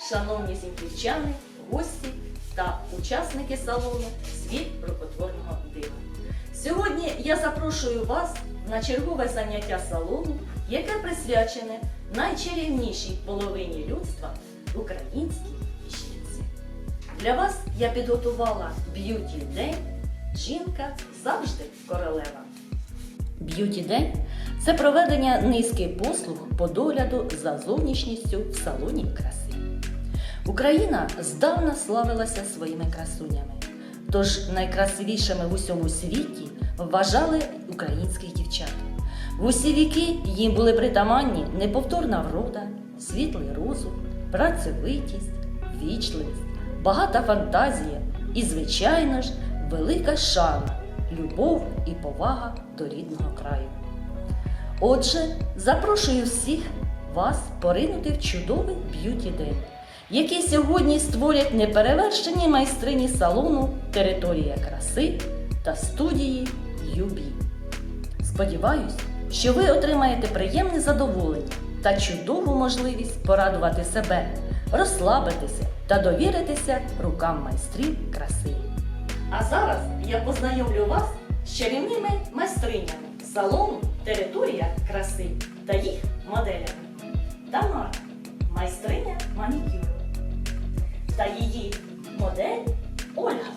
шановні зіньківчани, гості та учасники салону Світ рукотворного дива. Сьогодні я запрошую вас на чергове заняття салону, яке присвячене найчарівнішій половині людства українській жінці. Для вас я підготувала б'юті день Жінка завжди королева. Б'юті день це проведення низки послуг по догляду за зовнішністю в салоні краси. Україна здавна славилася своїми красунями, тож найкрасивішими в усьому світі вважали українських дівчат. В усі віки їм були притаманні неповторна врода, світлий розум, працьовитість, вічливість, багата фантазія і, звичайно ж, велика шана, любов і повага до рідного краю. Отже, запрошую всіх вас поринути в чудовий б'юті день, який сьогодні створять неперевершені майстрині салону Територія краси та студії Юбі. Сподіваюсь, що ви отримаєте приємне задоволення та чудову можливість порадувати себе, розслабитися та довіритися рукам майстрів краси. А зараз я познайомлю вас з чарівними майстринями салону Територія краси та їх моделями. Тамара майстриня манікюру та її модель Ольга.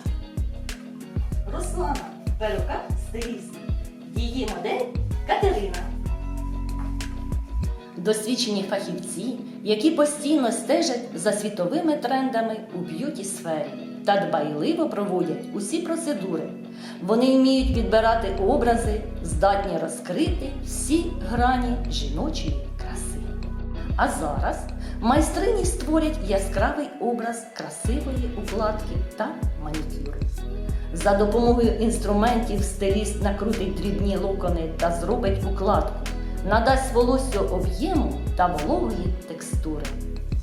Руслана перукар стиліст. Її модель Катерина. Досвідчені фахівці, які постійно стежать за світовими трендами у б'юті сфері та дбайливо проводять усі процедури. Вони вміють підбирати образи, здатні розкрити всі грані жіночої. А зараз майстрині створять яскравий образ красивої укладки та манікюру. За допомогою інструментів стиліст накрутить дрібні локони та зробить укладку, надасть волоссю об'єму та вологої текстури.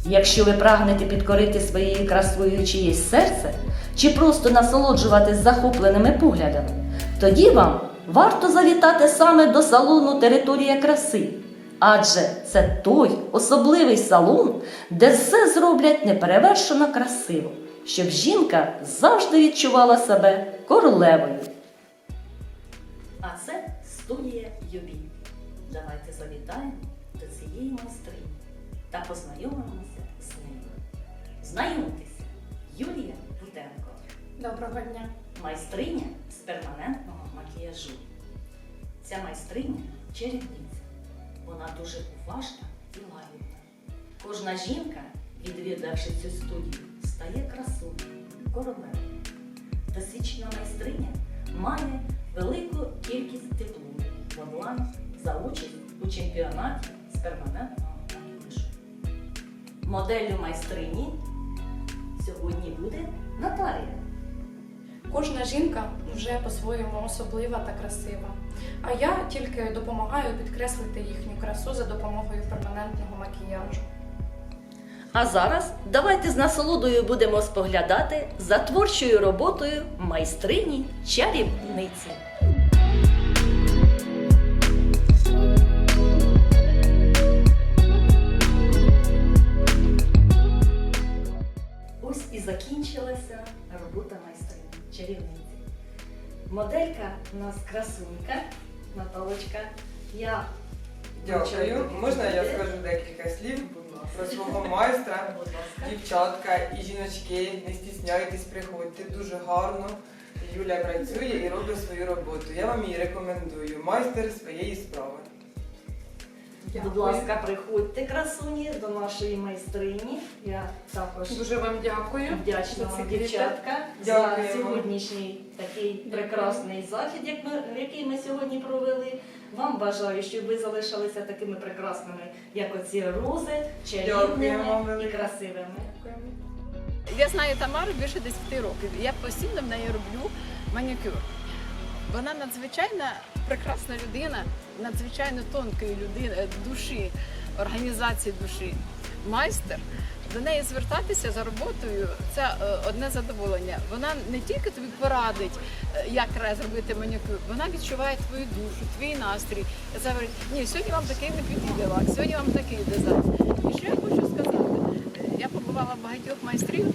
Якщо ви прагнете підкорити своєю красою чиєсь серце чи просто насолоджуватись захопленими поглядами, тоді вам варто завітати саме до салону Територія краси. Адже це той особливий салон, де все зроблять неперевершено красиво, щоб жінка завжди відчувала себе королевою. А це студія Юбі. Давайте завітаємо до цієї майстрині та познайомимося з нею. Знайомтеся, Юлія Бутенко, Доброго дня. майстриня з перманентного макіяжу. Ця майстриня чарівниця. Вона дуже уважна і лагідна. Кожна жінка, відвідавши цю студію, стає красуною, королевою. Досвідчена майстриня має велику кількість дипломів онлайн за участь у чемпіонаті з перманентного макіяжу. Моделлю майстрині сьогодні буде Наталія. Кожна жінка вже по-своєму особлива та красива. А я тільки допомагаю підкреслити їхню красу за допомогою перманентного макіяжу. А зараз давайте з насолодою будемо споглядати за творчою роботою майстрині чарівниці. Ось і закінчилася робота майстрині чарівниці. Моделька у нас красунька, Наталочка. Я Дякую. Можна я скажу декілька слів про свого майстра? Дівчатка і жіночки, не стісняйтесь, приходьте. Дуже гарно. Юля працює і робить свою роботу. Я вам її рекомендую. Майстер своєї справи. Будь ласка, приходьте, красуні, до нашої майстрині. Я також Дуже вам дякую. вдячна вам, дівчатка, за Дякуємо. сьогоднішній такий Дякую. прекрасний захід, як ми- який ми сьогодні провели. Вам бажаю, щоб ви залишалися такими прекрасними, як оці рози, Дякуємо чарівними і велике. красивими. Дякуємо. Я знаю Тамару більше 10 років. Я постійно в неї роблю манікюр. Вона надзвичайна прекрасна людина, надзвичайно тонкої людини, душі, організації душі. Майстер. До неї звертатися за роботою це е, одне задоволення. Вона не тільки тобі порадить, е, як треба зробити манікюр, вона відчуває твою душу, твій настрій. Я говорить, ні, сьогодні вам такий не підійде лак, сьогодні вам такий дизайн. І що я хочу сказати? Е, Я побувала в багатьох майстрів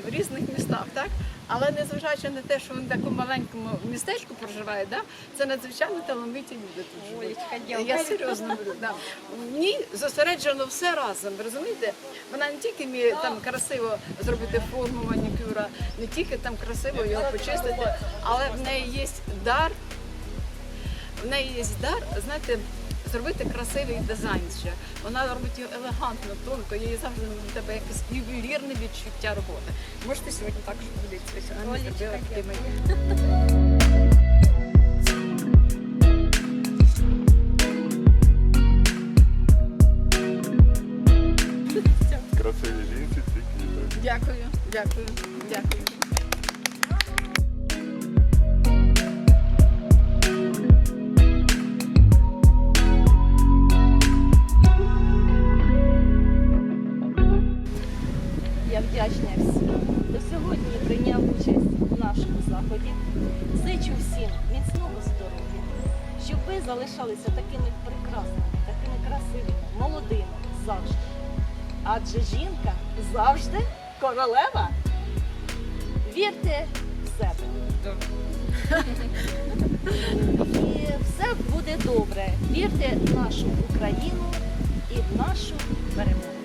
в різних містах, так? Але незважаючи на те, що вони в такому маленькому містечку проживають, да? це надзвичайно талановиті люди тут живуть. Я серйозно говорю. Да. В ній зосереджено все разом. ви Розумієте? Вона не тільки вміє там красиво зробити форму манікюра, не тільки там красиво його почистити, але в неї є дар. В неї є дар, знаєте, зробити красивий дизайн ще. Вона робить його елегантно, тонко, їй завжди в тебе якесь ювелірне відчуття роботи. Можете сьогодні також подивитися, що зробила. Красиві жінці, ці квіти. Дякую, дякую, дякую. Ви залишалися такими прекрасними, такими красивими, молодими завжди. Адже жінка завжди королева. Вірте в себе. І все буде добре. Вірте в нашу Україну і в нашу перемогу.